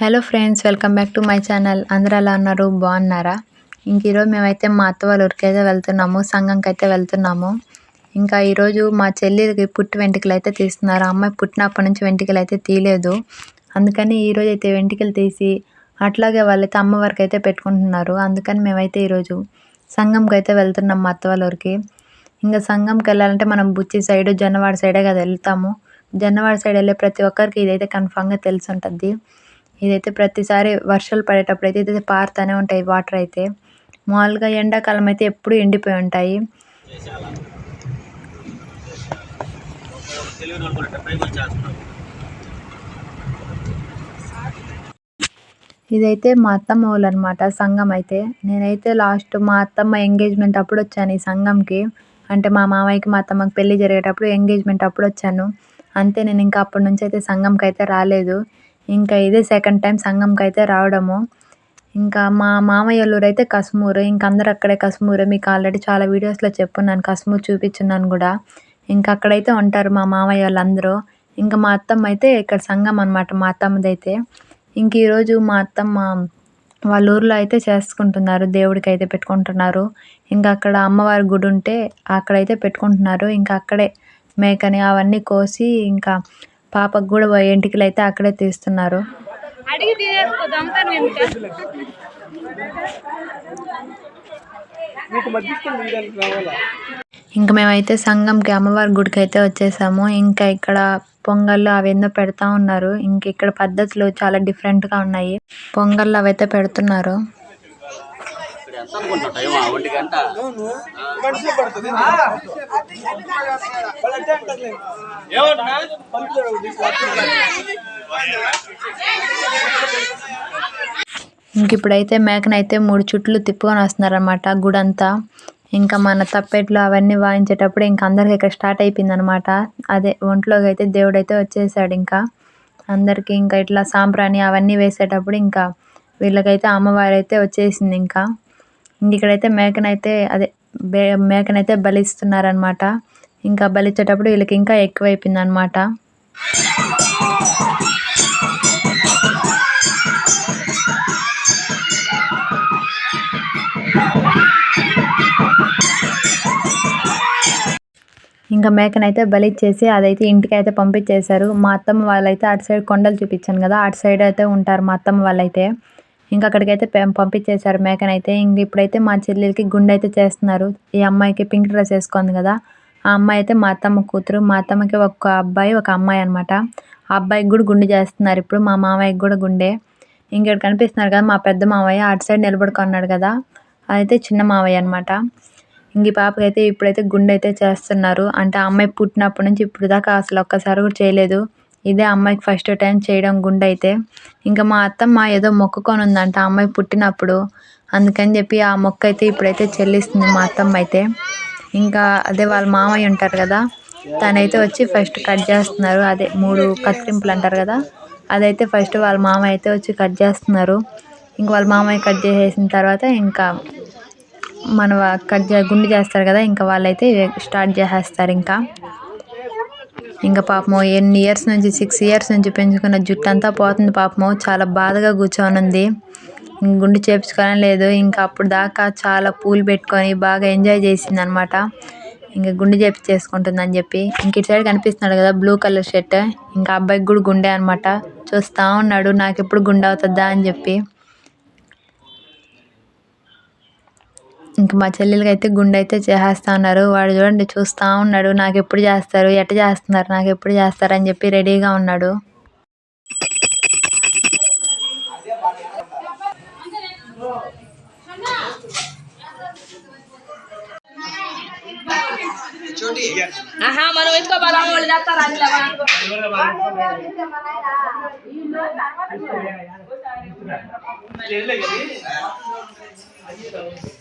Hello friends welcome back to my channel అందరూ ఎలా ఉన్నారు? బాగున్నారా? ఇంక ఈరోజు మేమైతే మా అత్త వాళ్ళ ఊరికైతే అయితే వెళ్తున్నాము సంఘంకి అయితే వెళ్తున్నాము. ఇంకా ఈరోజు మా చెల్లికి పుట్టి వెంట్రుకలు అయితే తీస్తున్నారు అమ్మాయి పుట్టినప్పటి నుంచి వెంటికలు అయితే తీయలేదు. అందుకని ఈరోజు అయితే వెంట్రుకలు తీసి అట్లాగే వాళ్ళైతే అమ్మవారికి అయితే పెట్టుకుంటున్నారు. అందుకని మేమైతే ఈరోజు సంఘంకి అయితే వెళ్తున్నాం మా అత్త వాళ్ళ ఊరికి. ఇంకా సంఘంకి వెళ్ళాలంటే మనం బుచ్చి సైడ్ జొన్నవాడ సైడే కదా వెళ్తాము. జొన్నవాడ సైడ్ వెళ్ళే ప్రతి ఒక్కరికి ఇదైతే కన్ఫామ్గా తెలిసి ఉంటుంది. ఇదైతే ప్రతిసారి వర్షాలు పడేటప్పుడు అయితే ఇదైతే పారుతూనే ఉంటాయి వాటర్ అయితే. మామూలుగా ఎండాకాలం అయితే ఎప్పుడు ఎండిపోయి ఉంటాయి. ఇదైతే మా అత్తమ్మ వాళ్ళు అనమాట సంఘం అయితే. నేనైతే లాస్ట్ మా అత్తమ్మ ఎంగేజ్మెంట్ అప్పుడు వచ్చాను ఈ సంఘంకి. అంటే మా మామయ్యకి మా అత్తమ్మకి పెళ్ళి జరిగేటప్పుడు ఎంగేజ్మెంట్ అప్పుడు వచ్చాను. అంతే నేను ఇంకా అప్పటి నుంచి అయితే సంఘంకి అయితే రాలేదు. ఇంకా ఇదే సెకండ్ టైం సంఘంకి అయితే రావడము. ఇంకా మా మామయ్య వాళ్ళ అయితే కసుమూరు ఇంక అందరు అక్కడే కసుమూరు మీకు ఆల్రెడీ చాలా వీడియోస్లో చెప్పున్నాను కసుమూరు చూపించున్నాను కూడా. ఇంకా అక్కడైతే ఉంటారు మా మామయ్య వాళ్ళందరూ ఇంకా మా అత్తమ్మ అయితే ఇక్కడ సంఘం అనమాట మా అత్తమ్మది అయితే ఇంక ఈరోజు మా అత్తమ్మ వాళ్ళ ఊర్లో అయితే చేసుకుంటున్నారు దేవుడికి అయితే పెట్టుకుంటున్నారు. ఇంకా అక్కడ అమ్మవారి గుడి ఉంటే అక్కడైతే పెట్టుకుంటున్నారు. ఇంకా అక్కడే మేకని అవన్నీ కోసి ఇంకా పాపకు కూడా ఎంటికలు అయితే అక్కడే తీస్తున్నారు. ఇంకా మేమైతే సంఘంకి అమ్మవారి గుడికి అయితే వచ్చేసాము. ఇంకా ఇక్కడ పొంగళ్ళు అవన్నీ పెడతా ఉన్నారు. ఇంక ఇక్కడ పద్ధతులు చాలా డిఫరెంట్గా ఉన్నాయి. పొంగళ్ళు అవైతే పెడుతున్నారు. ఎంత అనుకుంటున్నా టైం ఒంటి గంట ఇంక ఇప్పుడైతే మేకనైతే మూడు చుట్లు తిప్పుకొని వస్తున్నారనమాట గుడంతా. ఇంకా మన తప్పెట్లు అవన్నీ వాయించేటప్పుడు ఇంకా అందరికి ఇక్కడ స్టార్ట్ అయిపోయింది అనమాట అదే ఒంట్లోకి అయితే దేవుడైతే వచ్చేసాడు ఇంకా. అందరికీ ఇంకా ఇట్లా సాంబ్రాణి అవన్నీ వేసేటప్పుడు ఇంకా వీళ్ళకైతే అమ్మవారు అయితే వచ్చేసింది ఇంకా. ఇక్కడైతే మేకనైతే అదే బే మేకనైతే బలిస్తున్నారనమాట ఇంకా బలిచ్చేటప్పుడు వీళ్ళకి ఇంకా ఎక్కువైపోయింది అనమాట ఇంకా మేకనైతే బలిచ్చేసి అదైతే ఇంటికి అయితే పంపించేశారు. మా అత్తమ్మ వాళ్ళైతే అటు సైడ్ కొండలు చూపించాను కదా అటు సైడ్ అయితే ఉంటారు మా అత్తమ్మ వాళ్ళైతే. ఇంకా అక్కడికైతే పంపించేశారు మేకనైతే ఇంక ఇప్పుడైతే మా చెల్లెలకి గుండె అయితే చేస్తున్నారు. ఈ అమ్మాయికి పింక్ డ్రెస్ వేసుకుంది కదా. ఆ అమ్మాయి అయితే మా అత్తమ్మ కూతురు. మా అత్తమ్మకి ఒక అబ్బాయి ఒక అమ్మాయి అనమాట ఆ అబ్బాయికి కూడా గుండె చేస్తున్నారు. ఇప్పుడు మా మామయ్యకి కూడా గుండె. ఇంకెక్కడ కనిపిస్తున్నారు కదా మా పెద్ద మామయ్య అటు సైడ్ నిలబడుకున్నాడు కదా. అదైతే చిన్న మావయ్య అనమాట ఇంక ఈ పాపకి అయితే ఇప్పుడైతే గుండె అయితే చేస్తున్నారు. అంటే ఆ అమ్మాయి పుట్టినప్పటి నుంచి ఇప్పుడు దాకా అసలు ఒక్కసారి కూడా చేయలేదు. ఇదే అమ్మాయికి ఫస్ట్ టైం చేయడం గుండె అయితే ఇంకా మా అత్తమ్మ ఏదో మొక్కుకొని ఉందంట ఆ అమ్మాయి పుట్టినప్పుడు. అందుకని చెప్పి ఆ మొక్క అయితే ఇప్పుడైతే చెల్లిస్తుంది మా అత్తమ్మ అయితే. ఇంకా అదే వాళ్ళ మామయ్య ఉంటారు కదా తనైతే వచ్చి ఫస్ట్ కట్ చేస్తున్నారు. అదే మూడు కత్తిరింపులు అంటారు కదా అదైతే ఫస్ట్ వాళ్ళ మామయ్య అయితే వచ్చి కట్ చేస్తున్నారు. ఇంక వాళ్ళ మామయ్య కట్ చేసేసిన తర్వాత ఇంకా మన కట్ గుండు చేస్తారు కదా ఇంకా వాళ్ళైతే స్టార్ట్ చేసేస్తారు ఇంకా. ఇంకా పాపము ఎన్ని ఇయర్స్ నుంచి సిక్స్ ఇయర్స్ నుంచి పెంచుకున్న జుట్టు అంతా పోతుంది పాపము. చాలా బాధగా కూర్చొని ఉంది గుండు చేపించుకోవడం లేదు. ఇంకా అప్పుడు దాకా చాలా పూలు పెట్టుకొని బాగా ఎంజాయ్ చేసింది అనమాట ఇంకా గుండు చేపించేసుకుంటుంది అని చెప్పి. ఇంక ఇటు సైడ్ కనిపిస్తున్నాడు కదా బ్లూ కలర్ షర్ట్ ఇంకా అబ్బాయికి కూడా గుండె అనమాట. చూస్తూ ఉన్నాడు నాకు ఎప్పుడు గుండె అవుతుందా? అని చెప్పి. ఇంక మా చెల్లెలకి అయితే గుండె అయితే చేసేస్తా ఉన్నారు. వాడు చూడండి చూస్తూ ఉన్నాడు. నాకు ఎప్పుడు చేస్తారు? ఎట్ట చేస్తున్నారు? నాకు ఎప్పుడు చేస్తారు? అని చెప్పి రెడీగా ఉన్నాడు. మనం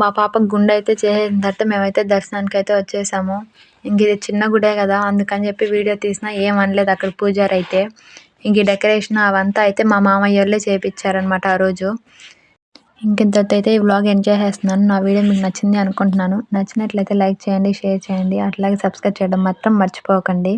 మా పాపకు గుండె అయితే చేసేసిన తర్వాత మేమైతే దర్శనానికి అయితే వచ్చేసాము. ఇంక ఇది చిన్న గుడే కదా అందుకని చెప్పి వీడియో తీసినా అనలేదు అక్కడ పూజారి అయితే ఇంక డెకరేషన్ అవంతా అయితే మా మామయ్య వాళ్ళే చేయించారనమాట ఆ రోజు. ఇంకింతతో అయితే ఈ వ్లాగ్ ఎంజాయ్ చేస్తున్నాను నా వీడియో మీకు నచ్చింది అనుకుంటున్నాను. నచ్చినట్లయితే లైక్ చేయండి షేర్ చేయండి. అట్లాగే సబ్స్క్రైబ్ చేయడం మాత్రం మర్చిపోకండి.